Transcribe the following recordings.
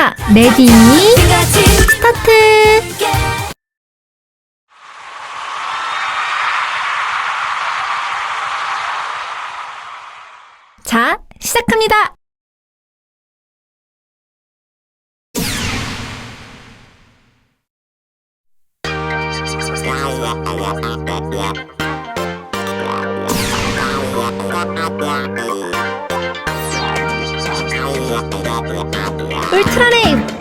자, 레디, 스타트! 자, 시작합니다! 울트라네임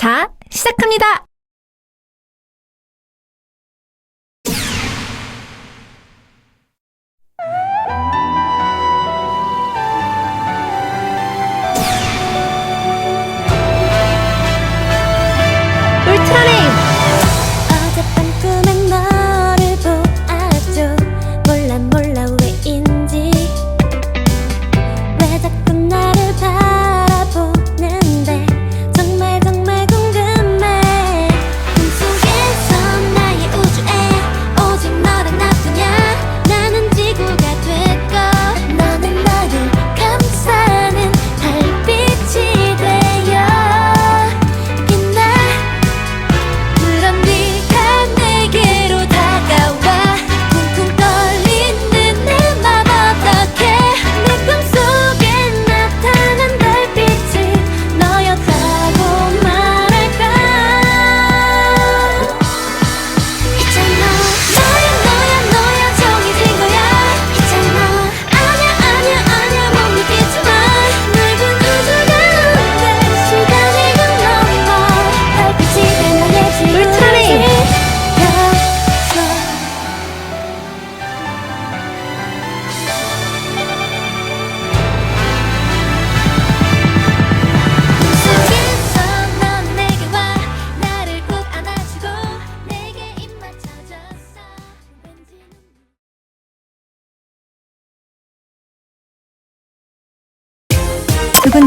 자, 시작합니다.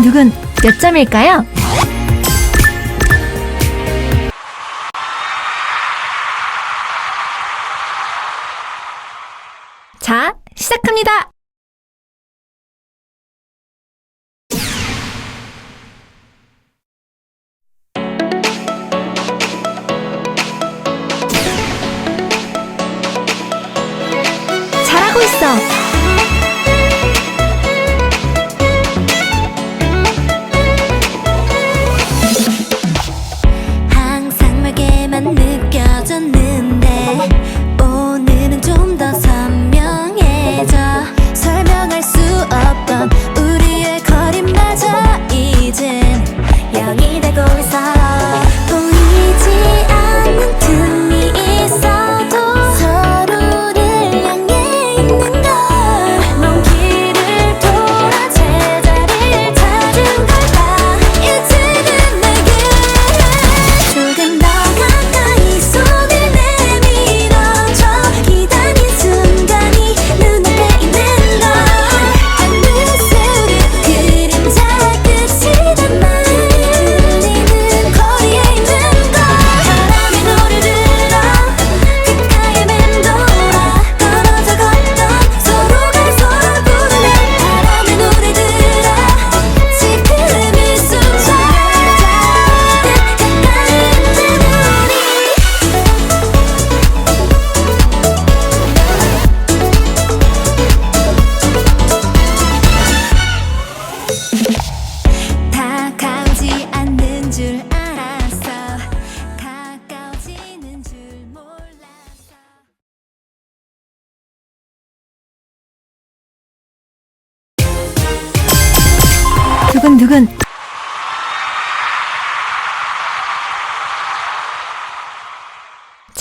누군 몇 점일까요? 자, 시작합니다!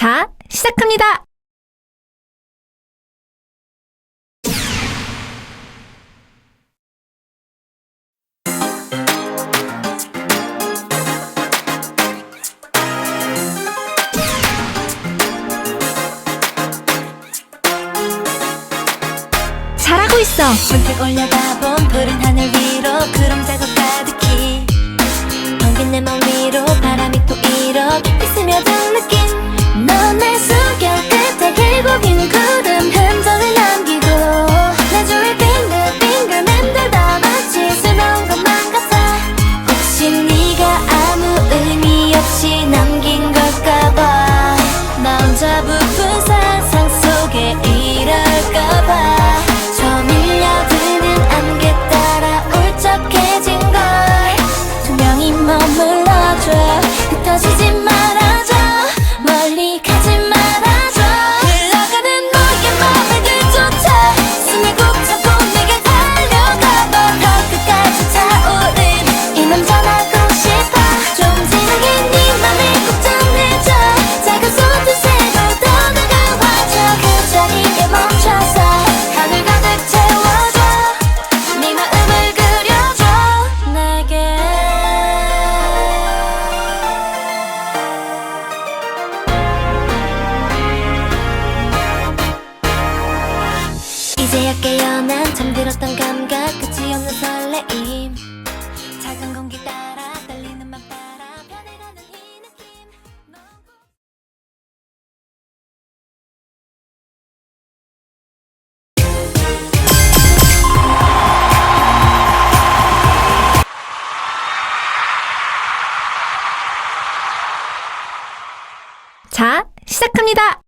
자, 시작합니다. 잘하고 있어. 문득 올려다본 푸른 하늘 위로 그림자가 가득히 텅빈 내맘 위로 바람이 또 이렇게 스며든 느낌 내 숨결 끝에 길고 긴 구름. 자, 시작합니다.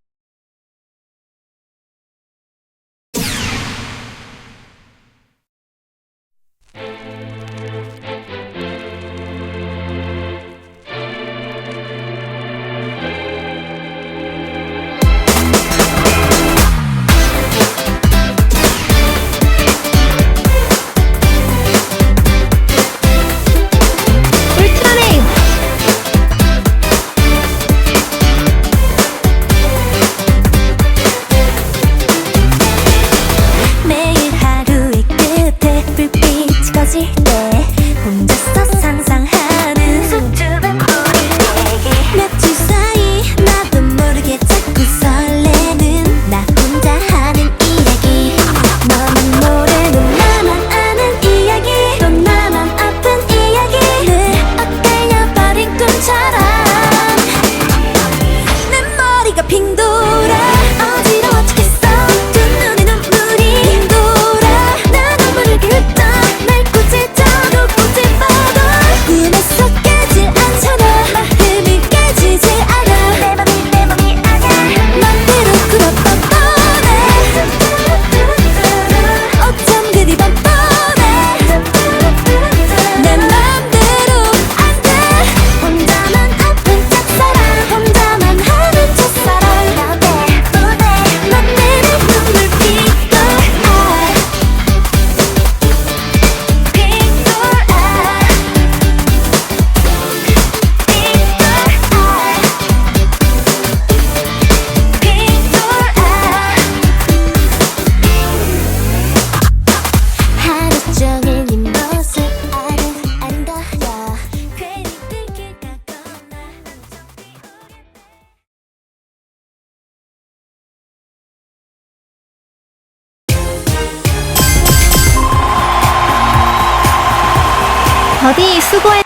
버디 수고했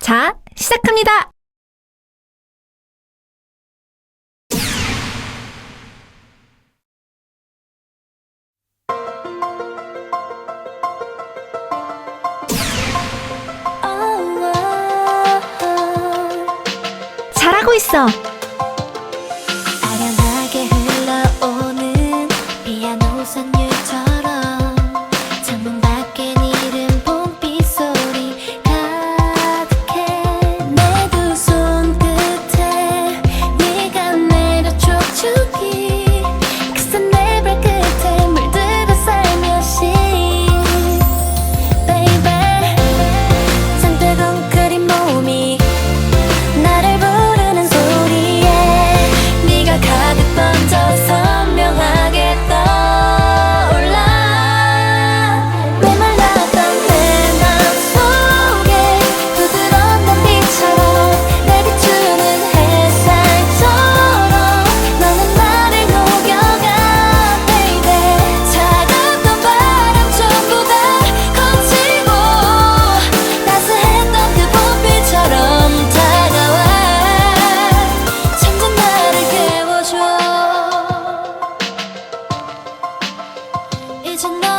자, 시작합니다. 잘하고 있어. 괜찮나